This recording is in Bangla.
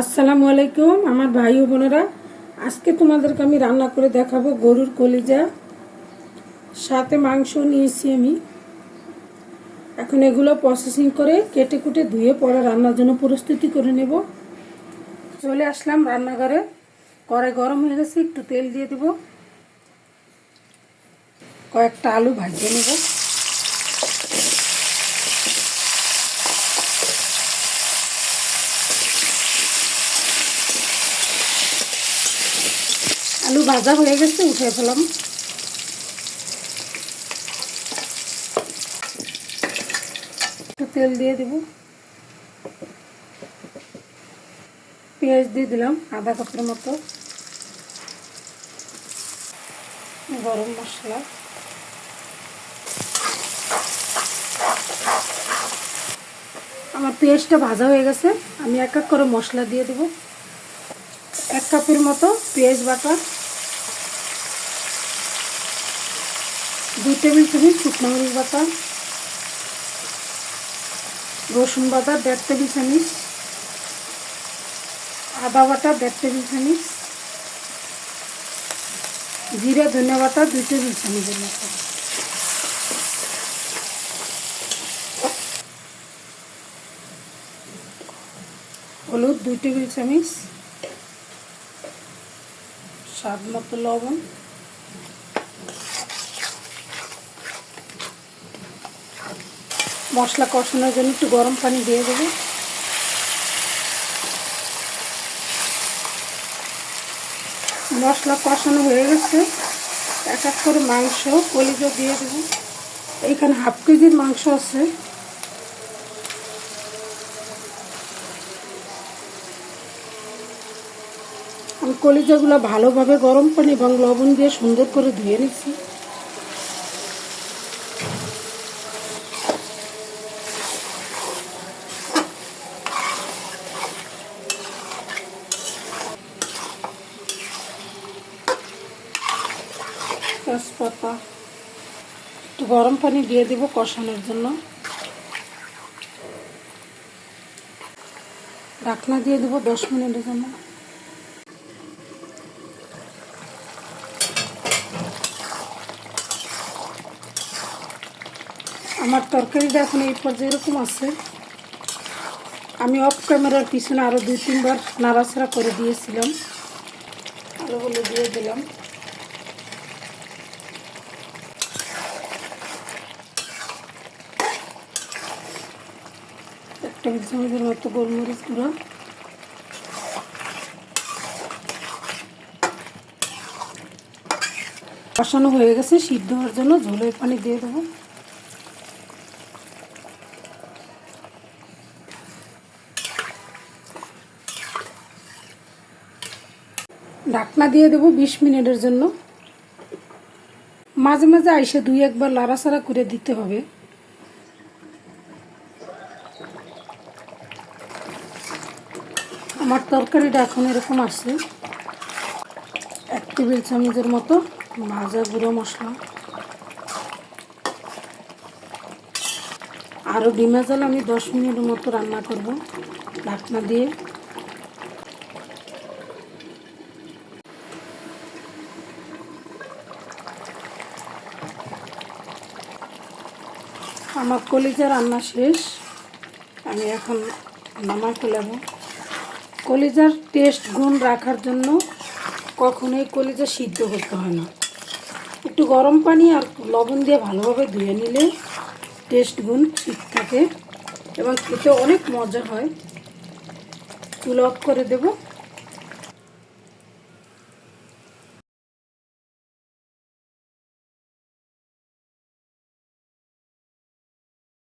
আসসালামু আলাইকুম, আমার ভাই ও বোনেরা। আজকে তোমাদেরকে আমি রান্না করে দেখাবো গরুর কলিজা। সাথে মাংস নিয়েছি আমি। এখন এগুলো প্রসেসিং করে কেটে কুটে ধুয়ে পরে রান্নার জন্য প্রস্তুতি করে নেব। চলে আসলাম রান্নাঘরে। কড়াই গরম হয়ে গেছে, একটু তেল দিয়ে দেব। কয়েকটা আলু ভাজিয়ে নেব। আলু ভাজা হয়ে গেছে উঠে ফেলাম একটু তেল দিয়ে দেব। পেঁয়াজ দিয়ে দিলাম, আধা কাপের মতো। গরম মশলা। আমার পেঁয়াজটা ভাজা হয়ে গেছে, আমি এক এক করে মশলা দিয়ে দেব। এক কাপের মতো পেঁয়াজ বাটা, দুই টেবিল চামচ শুকনো মরিচ বাটা, রসুন বাটা দেড় টেবিল চামচ, আদা বাটা দেড় টেবিল চামচ, জিরে, ধনিয়া বাটা দুই টেবিল চামচের মতো। হলুদ দুই টেবিল চামচ স্বাদ মতো লবণ। মশলা কষানোর জন্য একটু গরম পানি দিয়ে দেবো। মশলা কষানো হয়ে গেছে। এক এক করে মাংস, কলিজা দিয়ে দেবো। এইখানে হাফ কেজির মাংস আছে। আমি কলিজাগুলো ভালোভাবে গরম পানি এবং লবণ দিয়ে সুন্দর করে ধুয়ে নিচ্ছি। তেজপাতা একটু গরম পানি দিয়ে দেব কষানোর জন্য। ঢাকনা দিয়ে দেবো দশ মিনিটের জন্য। আমার তরকারিটা এখন এই পর্যায়ে এরকম আছে। আমি অফ ক্যামেরার পিছনে আরও দুই, তিনবার নাড়াচাড়া করে দিয়েছিলাম। আলুগুলো দিয়ে দিলাম। এক টেবিল চামচের মতো গোলমরিচ গুঁড়ো। কষানো হয়ে গেছে, সিদ্ধ হওয়ার জন্য ঝোলের পানি দিয়ে দেবো। ঢাকনা দিয়ে দেবো বিশ মিনিটের জন্য। মাঝে মাঝে আইসে দুই একবার লাড়াচাড়া করে দিতে হবে। আমার তরকারিটা এখন এরকম আছে। এক টেবিল চামচের মতো ভাজা গুঁড়ো মশলা। আরও ডিমা জাল আমি দশ মিনিটের মতো রান্না করব। ঢাকনা দিয়ে। আমার কলিজা রান্না শেষ। আমি এখন নামা ফেলাবো। কলিজার টেস্ট গুণ রাখার জন্য কখনোই কলিজা সিদ্ধ করতে হয় না। একটু গরম পানি আর লবণ দিয়ে ভালোভাবে ধুয়ে নিলে টেস্ট গুণ ঠিক থাকে এবং খেতে অনেক মজা হয়। চুল অফ করে দেবো।